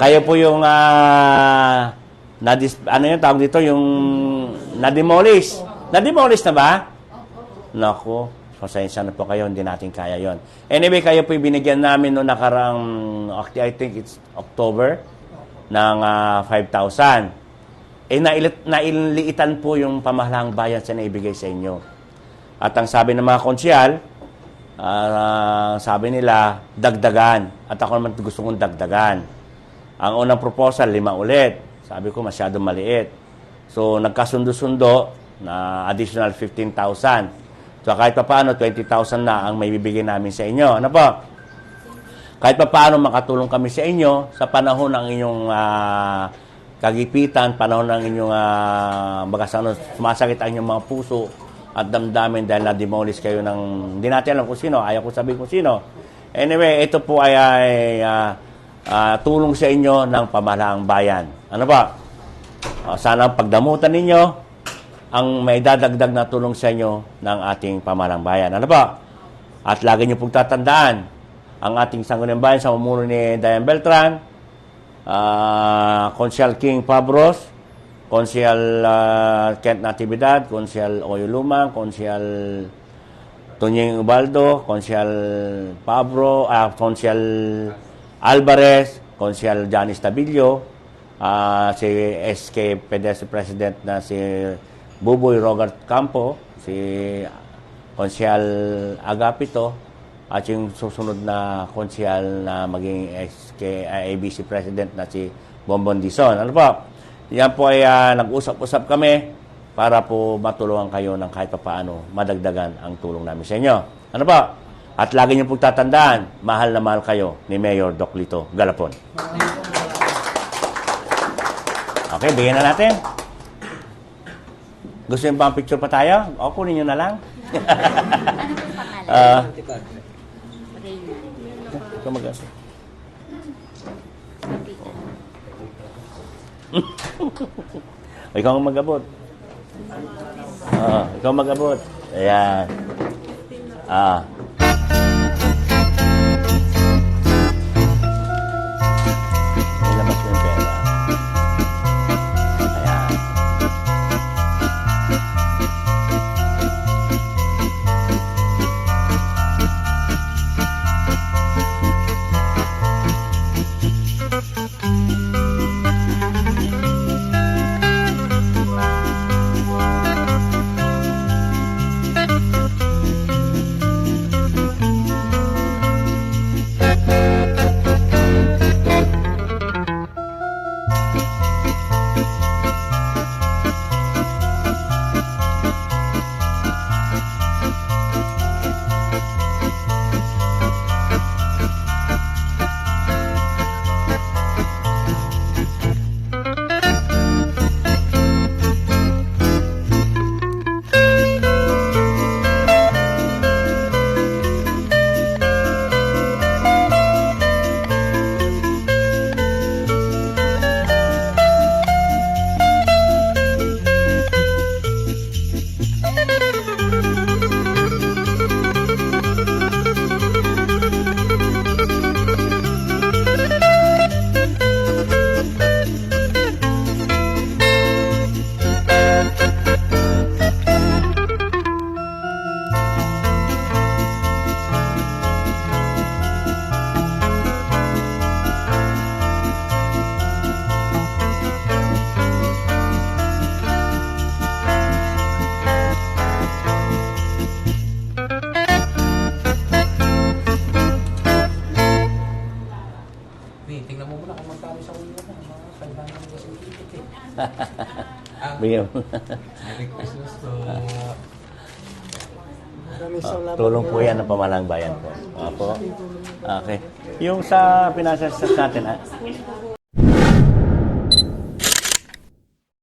kayo po yung ah, nadis, ano yung tawag dito yung nademolish. Nademolish na ba? Naku, pasensya na po kayo, hindi natin kaya yon. Anyway, kayo po binigyan namin noong nakarang, I think it's October, ng ah, 5,000. Eh, nailit, nailiitan po yung pamahalaang bayan sa naibigay sa inyo. At ang sabi ng mga konsyal, ah, sabi nila, dagdagan. At ako naman gusto kong dagdagan. Ang unang proposal, lima ulit. Sabi ko, masyadong maliit. So, nagkasundo-sundo na additional 15,000. So, kahit pa paano, 20,000 na ang may bibigay namin sa inyo. Ano po? Kahit pa paano makatulong kami sa inyo sa panahon ng inyong ah, kagipitan, panahon ng inyong uh, bagas ano, sumasakit ang inyong mga puso at damdamin dahil na-demolish kayo ng, hindi natin alam kung sino, ayaw ko sabihin kung sino. Anyway, ito po ay, ay ah, ah, tulong sa inyo ng pamahalaang bayan. Ano ba? Ah, sana pagdamutan ninyo ang may dadagdag na tulong sa inyo ng ating pamahalang bayan. Ano ba? At lagi niyo pong tatandaan, ang ating sangguniang bayan sa umuno ni Diane Beltran, ah Consial King Pabros, Consial ah, Kent Natividad, Consial Oyo Lumang, Consial Tunying Ubaldo, Consial Pabro, ah, Consial Alvarez, Consial Johnny Stabilio, ah, si SK PDS President na si Buboy Robert Campo, si Konsyal Agapito, at yung susunod na konsyal na maging SK, ah, ABC President na si Bonbon Dizon. Ano po? Yan po ay ah, nag-usap-usap kami para po matulungan kayo ng kahit paano madagdagan ang tulong namin sa inyo. Ano po? At lagi niyo pong tatandaan, mahal na mahal kayo ni Mayor Doc Lito Galapon. Okay, bigyan na natin. Gusto niyo pa ang picture pa tayo? O, kunin niyo na lang. Ano Reyna. ikaw mag ikaw ang mag-abot. Ah, ikaw mag-abot. Ayan. Ah. Ang Bigyan mo. Merry Christmas to... Maraming Ah, salamat. tulong po yan ng pamalang bayan po. Opo. Okay. Yung sa pinasasas natin, ah,